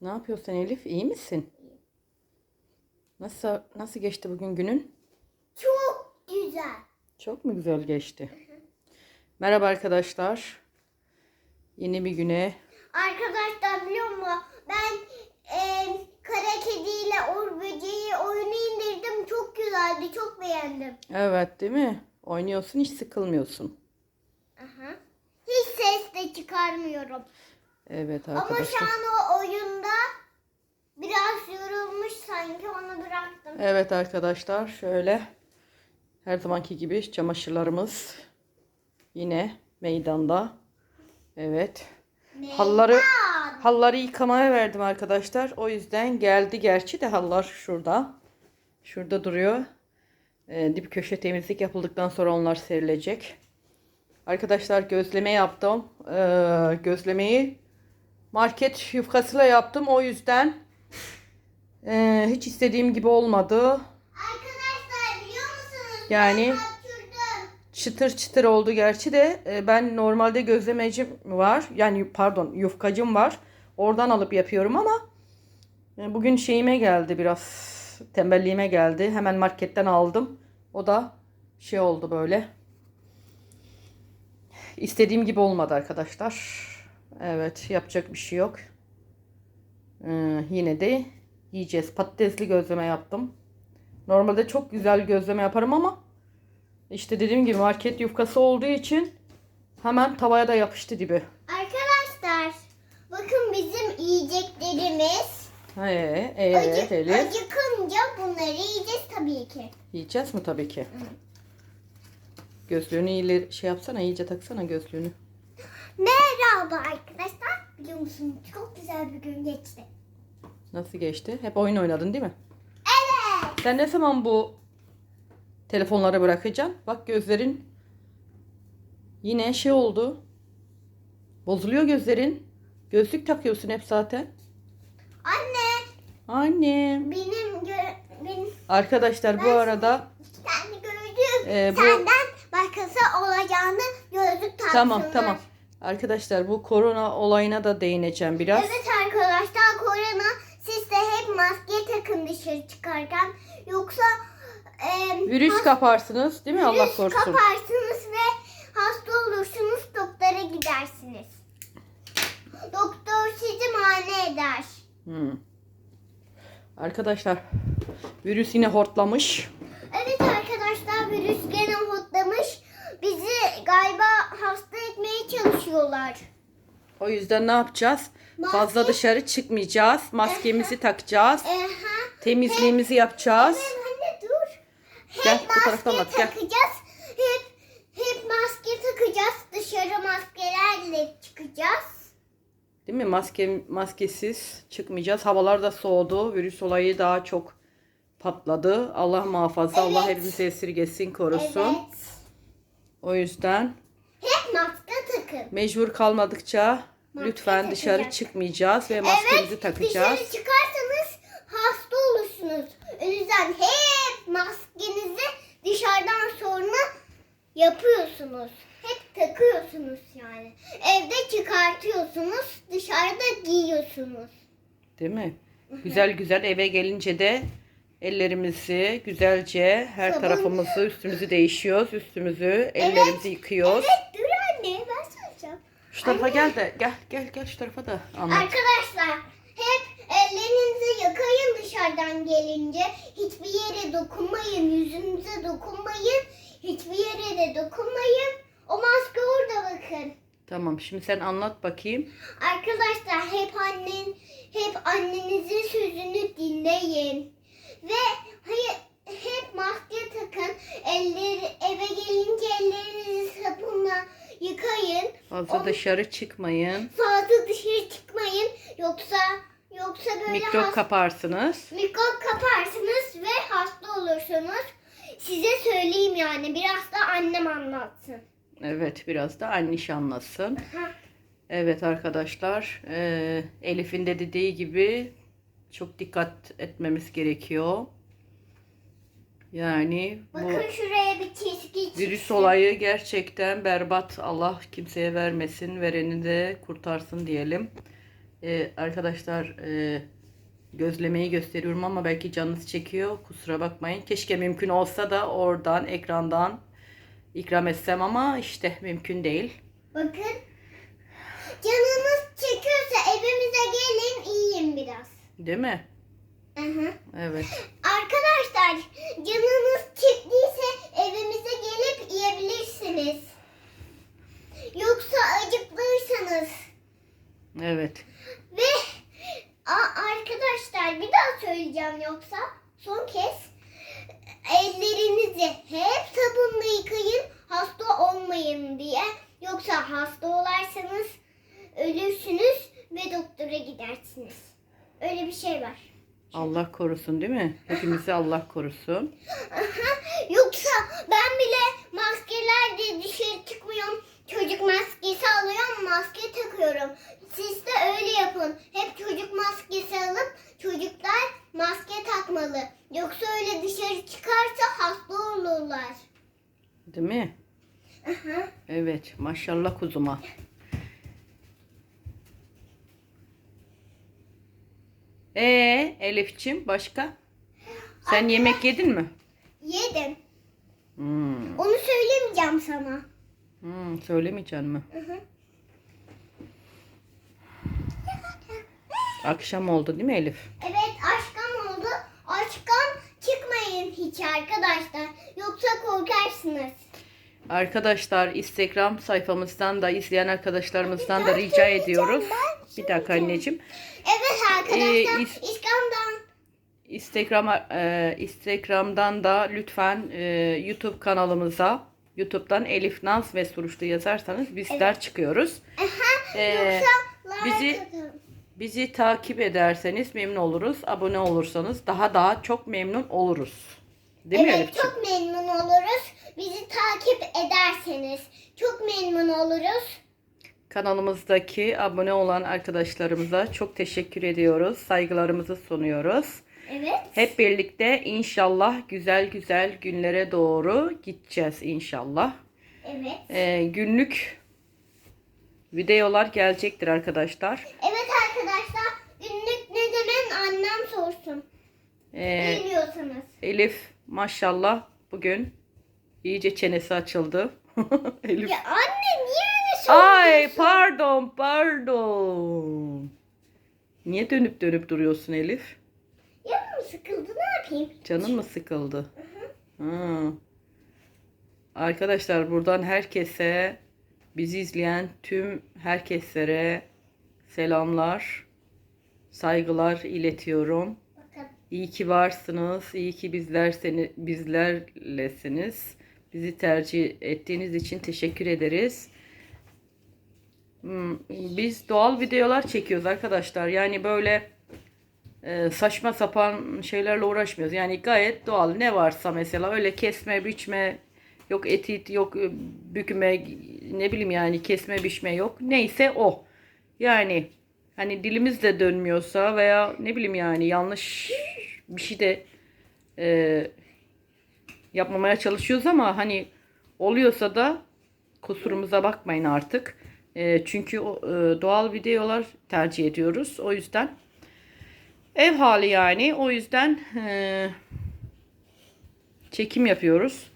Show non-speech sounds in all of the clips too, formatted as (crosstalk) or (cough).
Ne yapıyorsun Elif? İyi misin? Nasıl nasıl geçti bugün günün? Çok güzel. Çok mu güzel geçti? Merhaba arkadaşlar. Yeni bir güne. Arkadaşlar biliyor musun? Ben e, kara kediyle Uğur Böceği oyunu indirdim. Çok güzeldi. Çok beğendim. Evet değil mi? Oynuyorsun hiç sıkılmıyorsun. Aha. Hiç ses de çıkarmıyorum. Evet Ama arkadaşlar. şu an o oyunda biraz yorulmuş sanki onu bıraktım. Evet arkadaşlar şöyle her zamanki gibi çamaşırlarımız yine meydanda. Evet. Halları halları yıkamaya verdim arkadaşlar. O yüzden geldi gerçi de hallar şurada. Şurada duruyor. Ee, dip köşe temizlik yapıldıktan sonra onlar serilecek. Arkadaşlar gözleme yaptım. Ee, gözlemeyi market yufkasıyla yaptım. O yüzden ee, hiç istediğim gibi olmadı. Arkadaşlar biliyor musunuz? Yani-. Çıtır çıtır oldu gerçi de e, ben normalde gözlemecim var. Yani pardon yufkacım var. Oradan alıp yapıyorum ama e, bugün şeyime geldi biraz tembelliğime geldi. Hemen marketten aldım. O da şey oldu böyle. İstediğim gibi olmadı arkadaşlar. Evet yapacak bir şey yok. Ee, yine de yiyeceğiz. Patatesli gözleme yaptım. Normalde çok güzel gözleme yaparım ama işte dediğim gibi market yufkası olduğu için hemen tavaya da yapıştı dibi. Arkadaşlar bakın bizim yiyeceklerimiz. He, evet Acı, Elif. acıkınca bunları yiyeceğiz tabii ki. Yiyeceğiz mi tabii ki. Gözlüğünü ileri şey yapsana iyice taksana gözlüğünü. Merhaba arkadaşlar. Biliyor musunuz çok güzel bir gün geçti. Nasıl geçti? Hep oyun oynadın değil mi? Evet. Sen ne zaman bu telefonları bırakacaksın? Bak gözlerin yine şey oldu. Bozuluyor gözlerin. Gözlük takıyorsun hep zaten. Anne Annem. benim gö- benim Arkadaşlar bu Ben- arada iki tane gözlüğüm Ee, bu- senden başkası olacağını gözlük taksınlar. Tamam tamam. Arkadaşlar bu korona olayına da değineceğim biraz. Evet arkadaşlar korona siz de hep maske takın dışarı çıkarken yoksa e, Virüs kaparsınız değil mi Allah virüs korusun. kaparsınız ve hasta olursunuz doktora gidersiniz. Doktor sizi muayene eder. Hmm. Arkadaşlar virüs yine hortlamış. Evet arkadaşlar virüs gene hotlamış. Bizi galiba hasta etmeye çalışıyorlar. O yüzden ne yapacağız? Maske- Fazla dışarı çıkmayacağız. Maskemizi takacağız. Temizliğimizi yapacağız. Evet anne dur. Hep Gel, bu maske taraftan at, gel. takacağız. Hep hep maske takacağız. Dışarı maskelerle çıkacağız. Değil mi? Maske maskesiz çıkmayacağız. Havalar da soğudu. Virüs olayı daha çok patladı. Allah muhafaza. Allah Evet. hepimizi esirgesin, korusun. Evet. O yüzden Hep maske takın. mecbur kalmadıkça Maske lütfen dışarı takacağız. çıkmayacağız ve maskemizi evet, takacağız. Dışarı çıkarsanız hasta olursunuz. O yüzden hep maskenizi dışarıdan sonra yapıyorsunuz. Hep takıyorsunuz yani. Evde çıkartıyorsunuz, dışarıda giyiyorsunuz. Değil mi? Güzel güzel eve gelince de ellerimizi güzelce her Sabun- tarafımızı üstümüzü değişiyoruz. Üstümüzü ellerimizi yıkıyoruz. Evet, dur anne, ben söyleyeceğim. Şu tarafa gel de gel gel gel şu tarafa da anlat. Arkadaşlar hep ellerinizi yıkayın dışarıdan gelince. Hiçbir yere dokunmayın. Yüzünüze dokunmayın. Hiçbir yere de dokunmayın. O maske orada bakın. Tamam şimdi sen anlat bakayım. Arkadaşlar hep annen hep annenizin sözünü dinleyin. Ve hayır hep maske takın. Elleri eve gelince ellerinizi sabunla yıkayın. Fazla dışarı çıkmayın. Fazla dışarı çıkmayın. Yoksa yoksa böyle Mikrop kaparsınız. mikrop kaparsınız ve hasta olursunuz. Size söyleyeyim yani biraz da annem anlatsın. Evet biraz da anniş anlasın. Evet arkadaşlar eee, Elif'in de dediği gibi çok dikkat etmemiz gerekiyor. Yani bu Bakın şuraya bir çizgi çıksın. virüs olayı gerçekten berbat. Allah kimseye vermesin, vereni de kurtarsın diyelim. Ee, arkadaşlar e, gözlemeyi gösteriyorum ama belki canınız çekiyor. Kusura bakmayın. Keşke mümkün olsa da oradan ekrandan ikram etsem ama işte mümkün değil. Bakın. Canınız çekiyorsa evimize gelin yiyin biraz. Değil mi? Hı hı. Evet. Arkadaşlar canınız çektiyse evimize gelip yiyebilirsiniz. Yoksa acıkırsanız Evet. ve a- arkadaşlar bir daha söyleyeceğim yoksa son kez ellerinizi hep sabunla yıkayın hasta olmayın diye. Yoksa hasta olarsanız ölürsünüz ve doktora gidersiniz. Öyle bir şey var. Allah korusun değil mi? Hepimizi Allah korusun. (laughs) Yoksa ben bile maskelerle dışarı çıkmıyorum. Çocuk maskesi alıyorum, maske takıyorum. Siz de öyle yapın. Hep çocuk maskesi alıp çocuklar maske takmalı. Yoksa öyle dışarı çıkarsa hasta olurlar. Değil mi? Aha. Evet. Maşallah kuzuma. Ee Elifçim başka? Sen yemek yedin mi? Yedim. Hmm. Onu söylemeyeceğim sana. Hmm, söylemeyeceksin mi? Hı hı. Akşam oldu değil mi Elif? Evet aşkım oldu. Aşkım çıkmayın hiç arkadaşlar. Yoksa korkarsınız. Arkadaşlar Instagram sayfamızdan da izleyen arkadaşlarımızdan da rica ediyoruz. Bir dakika anneciğim. Evet arkadaşlar. Ee, İskam'dan Instagram e, Instagram'dan da lütfen e, YouTube kanalımıza YouTube'dan Elif Naz ve Suruçlu yazarsanız bizler çıkıyoruz. Aha, Ee, bizi-. Bizi takip ederseniz memnun oluruz. Abone olursanız daha daha çok memnun oluruz. Değil mi Evet Elifciğim? çok memnun oluruz. Bizi takip ederseniz çok memnun oluruz. Kanalımızdaki abone olan arkadaşlarımıza çok teşekkür ediyoruz. Saygılarımızı sunuyoruz. Evet. Hep birlikte inşallah güzel güzel günlere doğru gideceğiz inşallah. Evet. Ee, günlük videolar gelecektir arkadaşlar. Evet arkadaşlar günlük ne demek annem sorsun. Ee, Bilmiyorsanız. Elif maşallah bugün iyice çenesi açıldı. (laughs) Elif. Ya anne niye öyle söylüyorsun? Ay pardon pardon. Niye dönüp dönüp duruyorsun Elif? Canım sıkıldı ne yapayım? Canın mı sıkıldı? Ha. Arkadaşlar buradan herkese bizi izleyen tüm herkeslere selamlar, saygılar iletiyorum. Bakın. İyi ki varsınız. iyi ki bizler seni bizlerlesiniz. Bizi tercih ettiğiniz için teşekkür ederiz. Hmm, Biz doğal videolar çekiyoruz arkadaşlar. Yani böyle e, saçma sapan şeylerle uğraşmıyoruz. Yani gayet doğal. Ne varsa mesela öyle kesme, biçme, yok etit, yok e, bükme, ne bileyim yani kesme, biçme yok. Neyse o. Yani hani dilimiz de dönmüyorsa veya ne bileyim yani yanlış bir şey de e, yapmamaya çalışıyoruz ama hani oluyorsa da kusurumuza bakmayın artık. E, çünkü o, e, doğal videolar tercih ediyoruz. O yüzden ev hali yani. O yüzden e, çekim yapıyoruz.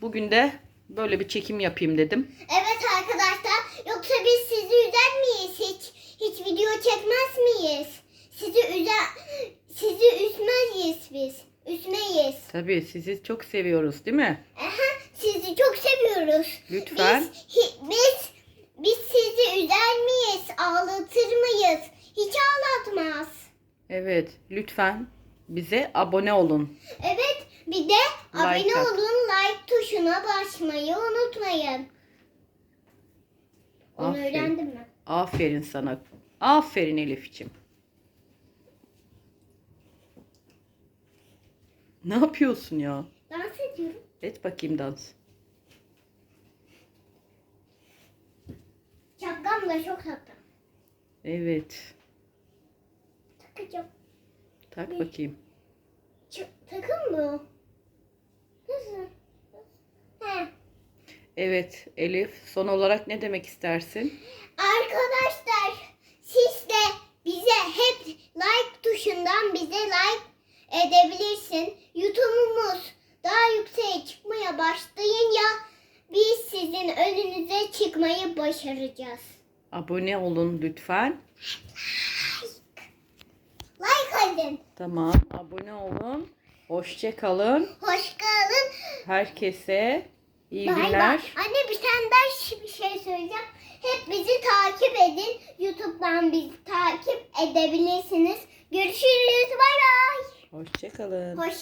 Bugün de böyle bir çekim yapayım dedim. Evet arkadaşlar yoksa biz sizi üzer miyiz hiç? Hiç video çekmez miyiz? Sizi üzer sizi üzmeyiz biz. Üzmeyiz. Tabii sizi çok seviyoruz değil mi? Aha, sizi çok seviyoruz. Lütfen. Biz, hi- biz, biz sizi üzer miyiz? Ağlatır mıyız? Hiç ağlatmaz. Evet lütfen bize abone olun. Evet bir de Like abone at. olun like tuşuna basmayı unutmayın. Onu Aferin. öğrendim mi? Aferin sana. Aferin Elif'ciğim. Ne yapıyorsun ya? Dans ediyorum. Et bakayım dans. Şapkamla çok tatlı. Evet. Takacağım. Tak Bir- bakayım. Ç- takım mı? Nasıl? He. Evet Elif son olarak ne demek istersin? Arkadaşlar siz de bize hep like tuşundan bize like edebilirsin. YouTube'umuz daha yükseğe çıkmaya başlayınca biz sizin önünüze çıkmayı başaracağız. Abone olun lütfen. Like edin. Tamam. Abone olun. Hoşça kalın. Hoş geldin. Herkese iyi Bay bay. günler. Anne bir tane daha bir şey söyleyeceğim. Hep bizi takip edin. YouTube'dan bizi takip edebilirsiniz. Görüşürüz. Bay bay. Hoşça kalın. Hoş